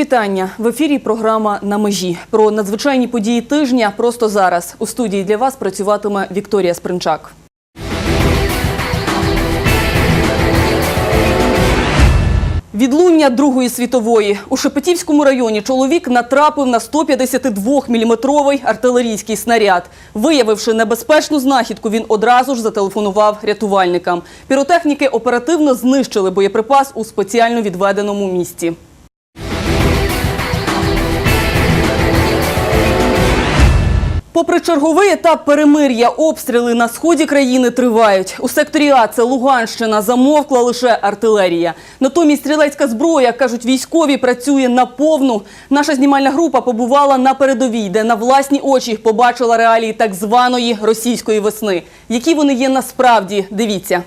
Вітання в ефірі. Програма на межі про надзвичайні події тижня. Просто зараз у студії для вас працюватиме Вікторія Спринчак. Відлуння Другої світової у Шепетівському районі чоловік натрапив на 152-мм артилерійський снаряд. Виявивши небезпечну знахідку, він одразу ж зателефонував рятувальникам. Піротехніки оперативно знищили боєприпас у спеціально відведеному місці. Попри черговий етап перемир'я, обстріли на сході країни тривають. У секторі А це Луганщина замовкла лише артилерія. Натомість стрілецька зброя, кажуть військові, працює наповну. Наша знімальна група побувала на передовій, де на власні очі побачила реалії так званої російської весни. Які вони є насправді? Дивіться.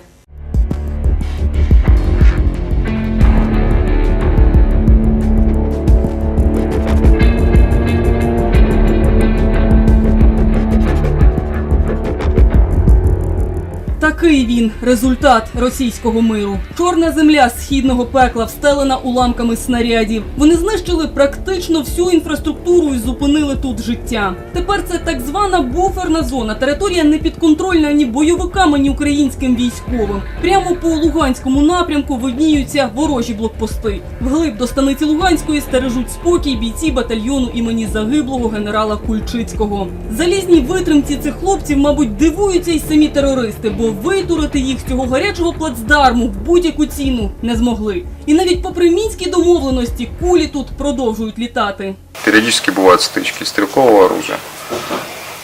Такий він результат російського миру. Чорна земля східного пекла встелена уламками снарядів. Вони знищили практично всю інфраструктуру і зупинили тут життя. Тепер це так звана буферна зона. Територія не підконтрольна ні бойовикам, ні українським військовим. Прямо по Луганському напрямку видніються ворожі блокпости. Вглиб до станиці Луганської стережуть спокій бійці батальйону імені загиблого генерала Кульчицького. Залізній витримці цих хлопців, мабуть, дивуються й самі терористи, бо витурити їх з цього гарячого плацдарму в будь-яку ціну не змогли. І навіть попри мінські домовленості кулі тут продовжують літати. Периодически бывают стычки стрелкового оружия.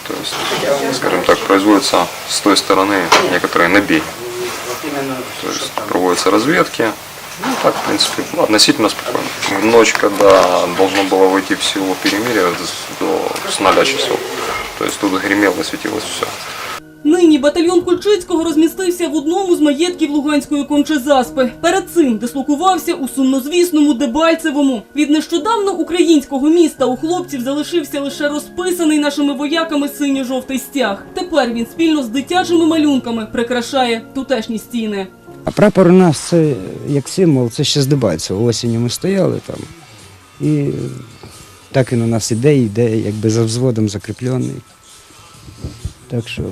То есть, скажем так, производятся с той стороны некоторые набеги. То есть проводятся разведки. Ну, так, в принципе, ну, относительно спокойно. В ночь, когда должно было войти в силу перемирия с- до, с 0 часов, то есть тут гремело и светилось все. Нині батальйон Кульчицького розмістився в одному з маєтків Луганської кончезаспи. Перед цим дислокувався у сумнозвісному Дебальцевому. Від нещодавно українського міста у хлопців залишився лише розписаний нашими вояками синьо-жовтий стяг. Тепер він спільно з дитячими малюнками прикрашає тутешні стіни. А прапор у нас це як символ, це ще з Дебальцева. Осінню ми стояли там. І так він у нас іде, йде, якби за взводом закріплений. Так що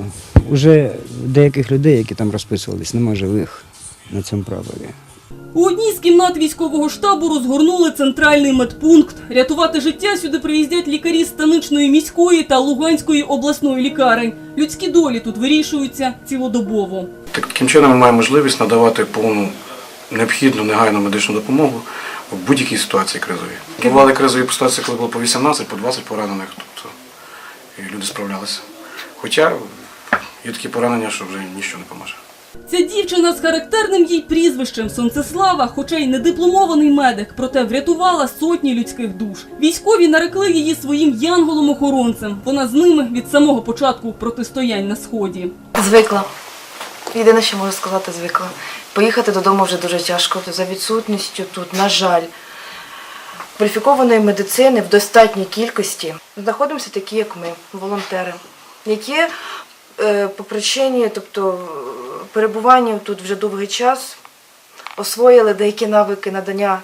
вже деяких людей, які там розписувались, нема живих на цьому прапорі. У одній з кімнат військового штабу розгорнули центральний медпункт. Рятувати життя сюди приїздять лікарі станичної міської та Луганської обласної лікарень. Людські долі тут вирішуються цілодобово. Таким чином ми маємо можливість надавати повну необхідну негайну медичну допомогу в будь-якій ситуації кризовій. Бували кризові ситуації, коли було по 18, по 20 поранених, тобто і люди справлялися. Хоча є такі поранення, що вже нічого не поможе. Ця дівчина з характерним їй прізвищем Сонцеслава, хоча й не дипломований медик, проте врятувала сотні людських душ. Військові нарекли її своїм янголом-охоронцем. Вона з ними від самого початку протистоянь на сході. Звикла. Єдине, що можу сказати, звикла. Поїхати додому вже дуже тяжко. За відсутністю тут, на жаль, кваліфікованої медицини в достатній кількості знаходимося такі, як ми, волонтери, які по причині, тобто е, перебування тут вже довгий час, освоїли деякі навики надання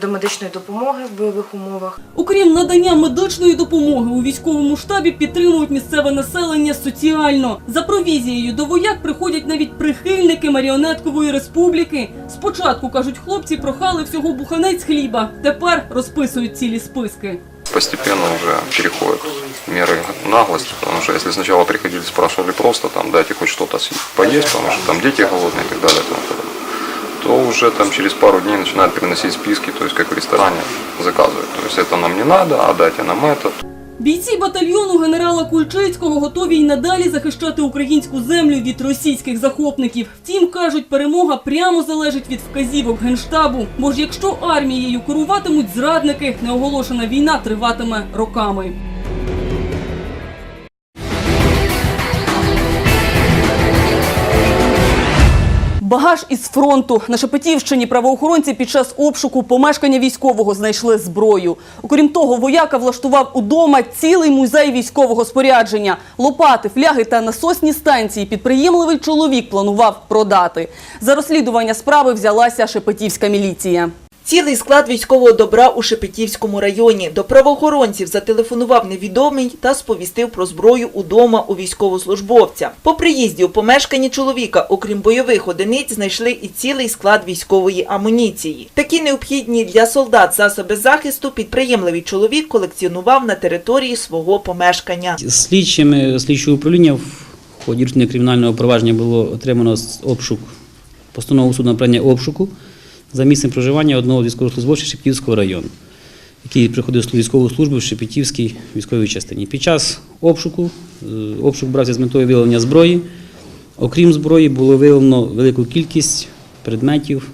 до медичної допомоги в бойових умовах. Окрім надання медичної допомоги у військовому штабі підтримують місцеве населення соціально. За провізією до вояк приходять навіть прихильники маріонеткової республіки. Спочатку кажуть, хлопці прохали всього буханець хліба. Тепер розписують цілі списки. Постепенно уже переходят меры наглости, потому что если сначала приходили, спрашивали просто там, дайте хоть что-то поесть, потому что там дети голодные и так далее, подобное, то уже там через пару дней начинают приносить списки, то есть как в ресторане заказывают. То есть это нам не надо, а дайте нам это. Бійці батальйону генерала Кульчицького готові й надалі захищати українську землю від російських захопників. Втім, кажуть, перемога прямо залежить від вказівок генштабу. Бо ж якщо армією керуватимуть зрадники, неоголошена війна триватиме роками. Багаж із фронту на Шепетівщині правоохоронці під час обшуку помешкання військового знайшли зброю. Окрім того, вояка влаштував удома цілий музей військового спорядження, лопати, фляги та насосні станції. Підприємливий чоловік планував продати. За розслідування справи взялася Шепетівська міліція. Цілий склад військового добра у Шепетівському районі. До правоохоронців зателефонував невідомий та сповістив про зброю удома у військовослужбовця. По приїзді у помешканні чоловіка, окрім бойових одиниць, знайшли і цілий склад військової амуніції. Такі необхідні для солдат засоби захисту підприємливий чоловік колекціонував на території свого помешкання. Слідчими слідчого управління в ході кримінального провадження було отримано обшук, постанову суду на прання обшуку за місцем проживання одного військовослужбовця Шепетівського району, який приходив з військову службу в Шепетівській військовій частині. Під час обшуку, е, обшук брався з метою виявлення зброї. Окрім зброї, було виявлено велику кількість предметів,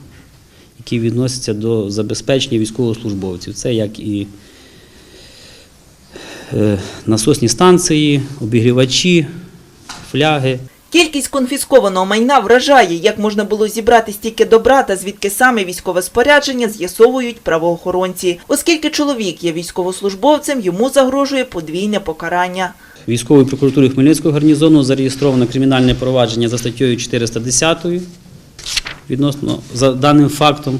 які відносяться до забезпечення військовослужбовців. Це як і е, насосні станції, обігрівачі, фляги. Кількість конфіскованого майна вражає, як можна було зібрати стільки добра та звідки саме військове спорядження з'ясовують правоохоронці. Оскільки чоловік є військовослужбовцем, йому загрожує подвійне покарання. Військовою прокуратурою Хмельницького гарнізону зареєстровано кримінальне провадження за статтею 410 відносно за даним фактом,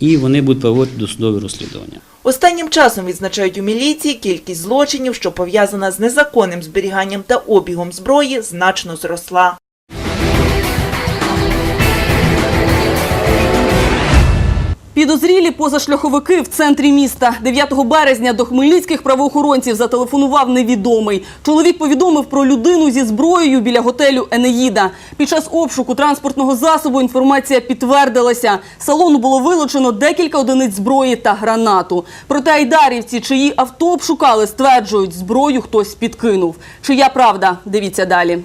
і вони будуть проводити досудове розслідування. Останнім часом відзначають у міліції кількість злочинів, що пов'язана з незаконним зберіганням та обігом зброї, значно зросла. Підозрілі позашляховики в центрі міста 9 березня до хмельницьких правоохоронців зателефонував невідомий. Чоловік повідомив про людину зі зброєю біля готелю Енеїда. Під час обшуку транспортного засобу інформація підтвердилася. Салону було вилучено декілька одиниць зброї та гранату. Проте айдарівці, чиї авто обшукали, стверджують, зброю хтось підкинув. Чия правда? Дивіться далі.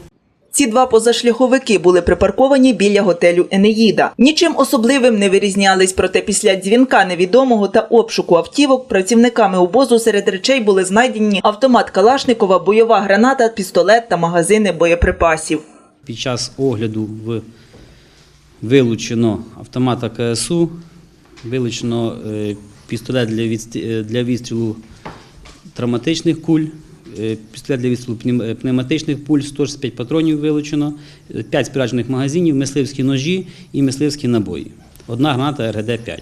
Ці два позашляховики були припарковані біля готелю Енеїда. Нічим особливим не вирізнялись, проте після дзвінка невідомого та обшуку автівок працівниками обозу серед речей були знайдені автомат Калашникова, бойова граната, пістолет та магазини боєприпасів. Під час огляду в вилучено автомата КСУ, вилучено е, пістолет е, для відстрілу травматичних куль, пістолет для відстрілу е, пневматичних пуль, 165 патронів вилучено, 5 спіраджених магазинів, мисливські ножі і мисливські набої. Одна граната РГД-5.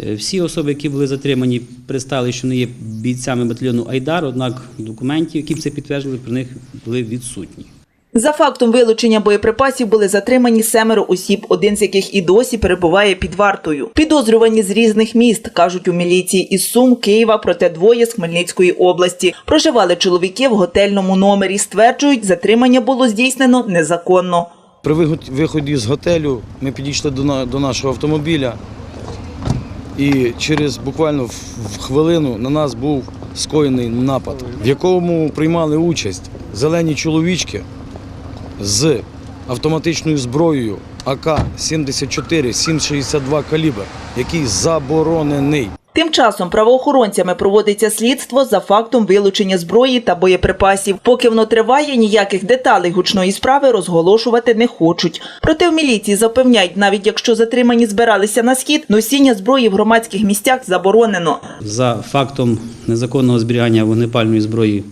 Е, Всі особи, які були затримані, пристали, що не є бійцями батальйону Айдар, однак документів, які б це підтверджували, при них були відсутні. За фактом вилучення боєприпасів були затримані семеро осіб, один з яких і досі перебуває під вартою. Підозрювані з різних міст, кажуть у міліції із Сум, Києва, проте двоє з Хмельницької області. Проживали чоловіки в готельному номері. Стверджують, затримання було здійснено незаконно. При виході з готелю ми підійшли до, на- до нашого автомобіля, і через буквально в хвилину на нас був скоєний напад, в якому приймали участь зелені чоловічки з автоматичною зброєю АК-74 7,62 калібр, який заборонений. Тим часом правоохоронцями проводиться слідство за фактом вилучення зброї та боєприпасів. Поки воно триває, ніяких деталей гучної справи розголошувати не хочуть. Проте в міліції запевняють, навіть якщо затримані збиралися на схід, носіння зброї в громадських місцях заборонено. За фактом незаконного зберігання вогнепальної зброї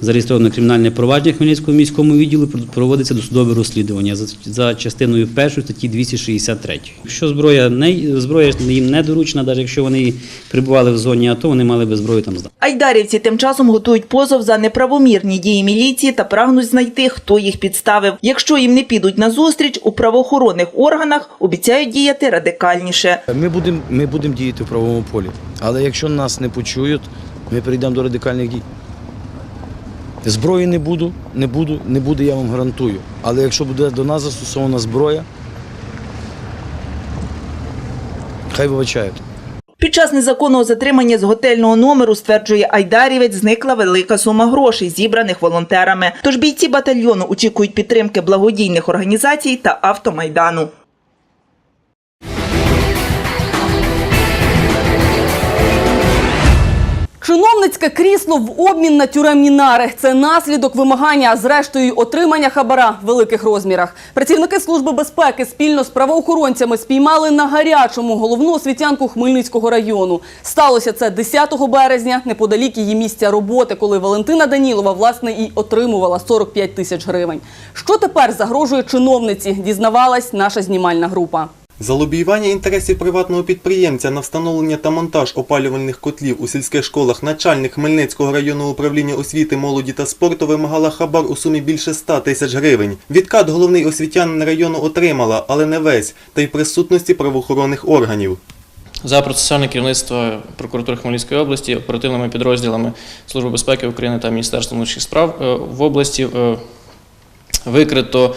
зареєстровано кримінальне провадження в Хмельницькому міському відділу, проводиться досудове розслідування за, за частиною першої статті 263. Якщо зброя не зброя їм не доручена, навіть якщо вони перебували в зоні АТО, вони мали би зброю там здати. Айдарівці тим часом готують позов за неправомірні дії міліції та прагнуть знайти, хто їх підставив. Якщо їм не підуть на зустріч, у правоохоронних органах обіцяють діяти радикальніше. Ми будемо ми будем діяти в правовому полі, але якщо нас не почують, ми перейдемо до радикальних дій. Зброї не буду, не буду, не буде, я вам гарантую. Але якщо буде до нас застосована зброя, хай вибачають. Під час незаконного затримання з готельного номеру, стверджує Айдарівець, зникла велика сума грошей, зібраних волонтерами. Тож бійці батальйону очікують підтримки благодійних організацій та автомайдану. Чиновницьке крісло в обмін на тюремні нари це наслідок вимагання, а зрештою отримання хабара в великих розмірах. Працівники служби безпеки спільно з правоохоронцями спіймали на гарячому головну освітянку Хмельницького району. Сталося це 10 березня, неподалік її місця роботи, коли Валентина Данілова власне і отримувала 45 тисяч гривень. Що тепер загрожує чиновниці? Дізнавалась наша знімальна група. За лобіювання інтересів приватного підприємця на встановлення та монтаж опалювальних котлів у сільських школах начальник Хмельницького районного управління освіти, молоді та спорту вимагала хабар у сумі більше 100 тисяч гривень. Відкат головний освітянин району отримала, але не весь, та й присутності правоохоронних органів. За процесуальне керівництво прокуратури Хмельницької області оперативними підрозділами Служби безпеки України та Міністерства внутрішніх справ е, в області е, викрито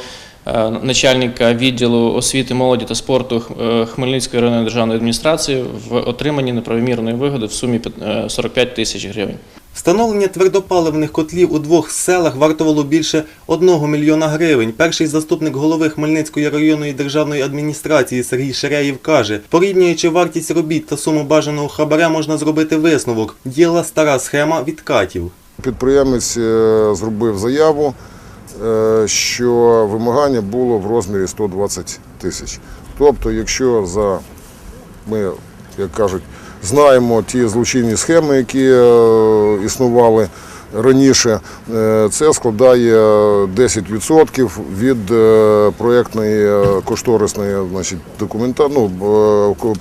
начальника відділу освіти, молоді та спорту е, Хмельницької районної державної адміністрації в отриманні неправомірної вигоди в сумі п'ят- е, 45 тисяч гривень. Встановлення твердопаливних котлів у двох селах вартувало більше 1 мільйона гривень. Перший заступник голови Хмельницької районної державної адміністрації Сергій Ширяєв каже, порівнюючи вартість робіт та суму бажаного хабаря, можна зробити висновок. Діла стара схема відкатів. Підприємець е, зробив заяву, е, що вимагання було в розмірі 120 тисяч. Тобто, якщо за ми, як кажуть, знаємо ті злочинні схеми, які е, існували раніше, е, це складає 10% від е, проєктної е, кошторисної значить, документа, ну,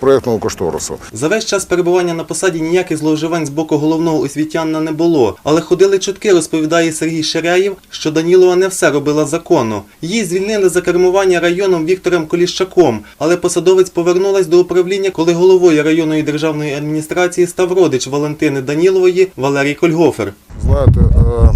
проєктного кошторису. За весь час перебування на посаді ніяких зловживань з боку головного освітянина не було. Але ходили чутки, розповідає Сергій Ширяєв, що Данілова не все робила законно. Її звільнили за кермування районом Віктором Коліщаком, але посадовець повернулась до управління, коли головою районної державної адміністрації став родич Валентини Данілової Валерій Кольгофер. Знаєте, е,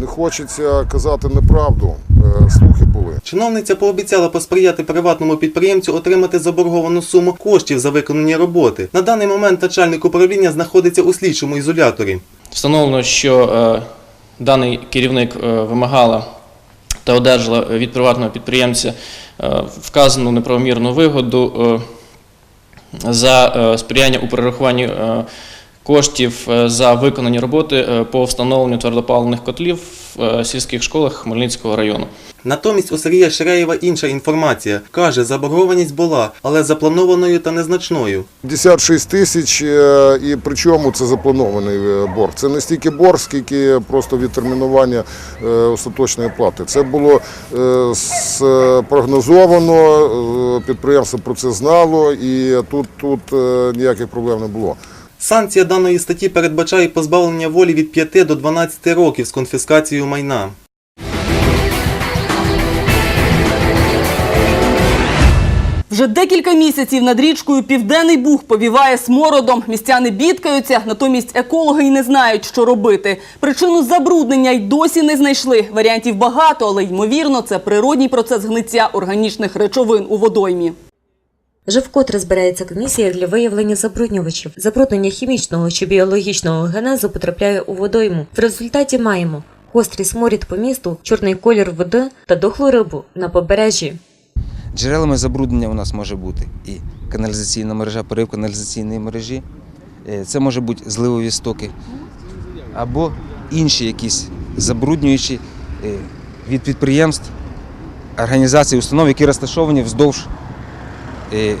не хочеться казати неправду, е, слухи були. Чиновниця пообіцяла посприяти приватному підприємцю отримати заборговану суму коштів за виконані роботи. На даний момент начальник управління знаходиться у слідчому ізоляторі. Встановлено, що е, даний керівник вимагала та одержала від приватного підприємця вказану неправомірну вигоду за сприяння у перерахуванні коштів е, за виконані роботи е, по встановленню твердопаливних котлів в е, сільських школах Хмельницького району. Натомість у Сергія Ширеєва інша інформація. Каже, заборгованість була, але запланованою та незначною. 56 тисяч, і причому це запланований борг. Це не стільки борг, скільки просто відтермінування остаточної плати. Це було спрогнозовано, підприємство про це знало, і тут, тут ніяких проблем не було. Санкція даної статті передбачає позбавлення волі від 5 до 12 років з конфіскацією майна. Вже декілька місяців над річкою Південний Буг повіває смородом. Містяни бідкаються, натомість екологи й не знають, що робити. Причину забруднення й досі не знайшли. Варіантів багато, але ймовірно, це природній процес гниття органічних речовин у водоймі. Вже вкотре збирається комісія для виявлення забруднювачів. Забруднення хімічного чи біологічного генезу потрапляє у водойму. В результаті маємо гострий сморід по місту, чорний колір води та дохлу рибу на побережжі. Джерелами забруднення у нас може бути і каналізаційна мережа, порив каналізаційної мережі. Е, Це може бути зливові стоки або інші якісь забруднюючі е, від підприємств, організацій, установ, які розташовані вздовж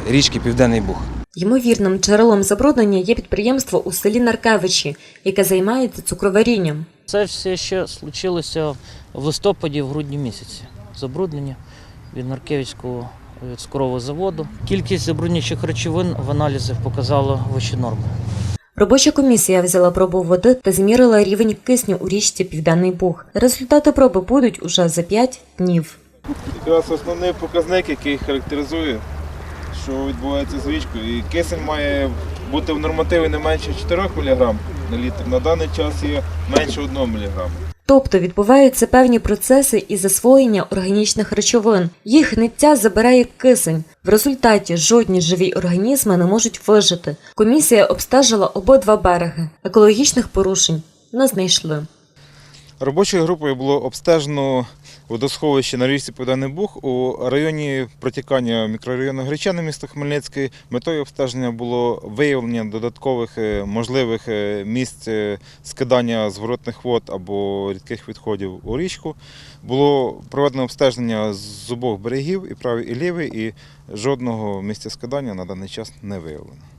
річки Південний Буг. Ймовірним джерелом забруднення є підприємство у селі Наркевичі, яке займається цукроварінням. Це все ще случилося в листопаді, в грудні місяці. Забруднення від Наркевичського від скорового заводу. Кількість забруднюючих речовин в аналізах показала вищі норми. Робоча комісія взяла пробу води та змірила рівень кисню у річці Південний Буг. Результати проби будуть уже за 5 днів. Якраз основний показник, який характеризує, що відбувається з річкою. І кисень має бути в нормативі не менше 4 мг на літр. На даний час є менше 1 мг. Тобто відбуваються певні процеси і засвоєння органічних речовин. Їх гниття забирає кисень. В результаті жодні живі організми не можуть вижити. Комісія обстежила обидва береги. Екологічних порушень не знайшли. Робочою групою було обстежено водосховище на річці Південний Буг у районі протікання мікрорайону Гречани міста Хмельницький. Метою обстеження було виявлення додаткових е, можливих е, місць е, скидання зворотних вод або рідких відходів у річку. Було проведено обстеження з обох берегів, і правий, і лівий, і жодного місця скидання на даний час не виявлено.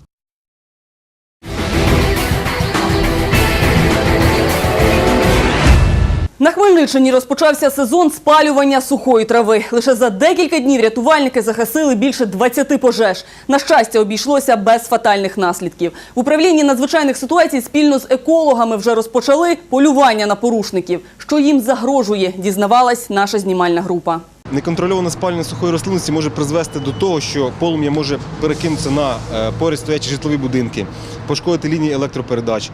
На Хмельниччині розпочався сезон спалювання сухої трави. Лише за декілька днів рятувальники загасили більше 20 пожеж. На щастя, обійшлося без фатальних наслідків. В управлінні надзвичайних ситуацій спільно з екологами вже розпочали полювання на порушників. Що їм загрожує, дізнавалась наша знімальна група. Неконтрольоване спалення сухої рослинності може призвести до того, що полум'я може перекинутися на е, поряд стоячі житлові будинки, пошкодити лінії електропередач.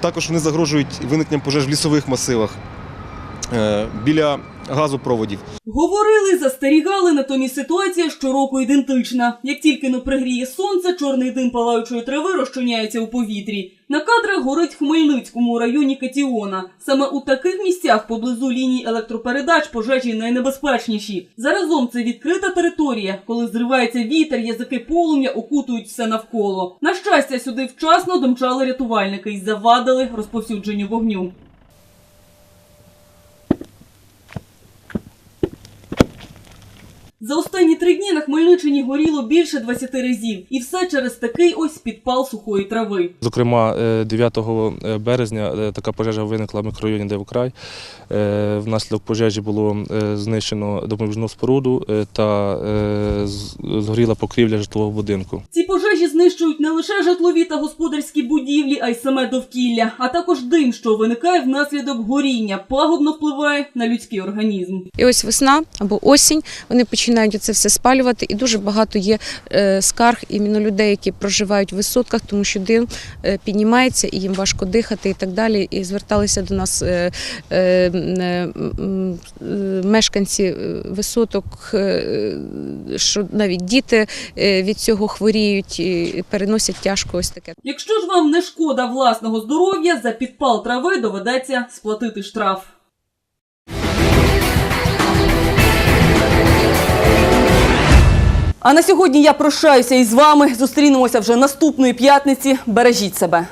Також вони загрожують виникненням пожеж в лісових масивах. Е, біля газопроводів. Говорили, застерігали, натомість ситуація щороку ідентична. Як тільки но пригріє сонце, чорний дим палаючої трави розчиняється у повітрі. На кадрах горить Хмельницькому районі Катіона. Саме у таких місцях поблизу ліній електропередач пожежі найнебезпечніші. Заразом це відкрита територія, коли зривається вітер, язики полум'я окутують все навколо. На щастя, сюди вчасно домчали рятувальники і завадили розповсюдженню вогню. За останні три дні на Хмельниччині горіло більше 20 разів. І все через такий ось підпал сухої трави. Зокрема, е, 9 березня е, така пожежа виникла в мікрорайоні Девокрай. Е, Внаслідок пожежі було е, знищено допоміжну споруду е, та е, згоріла покрівля житлового будинку. Ці пожежі знищують не лише житлові та господарські будівлі, а й саме довкілля, а також дим, що виникає внаслідок горіння, пагубно впливає на людський організм. І ось весна або осінь вони починають це все спалювати, і дуже багато є е, скарг іменно людей, які проживають в висотках, тому що дим е, піднімається і їм важко дихати і так далі. І зверталися до нас е, мешканці висоток, що навіть діти від цього хворіють і переносять тяжко ось таке. Якщо ж вам не шкода власного здоров'я, за підпал трави доведеться сплатити штраф. А на сьогодні я прощаюся із вами. Зустрінемося вже наступної п'ятниці. Бережіть себе.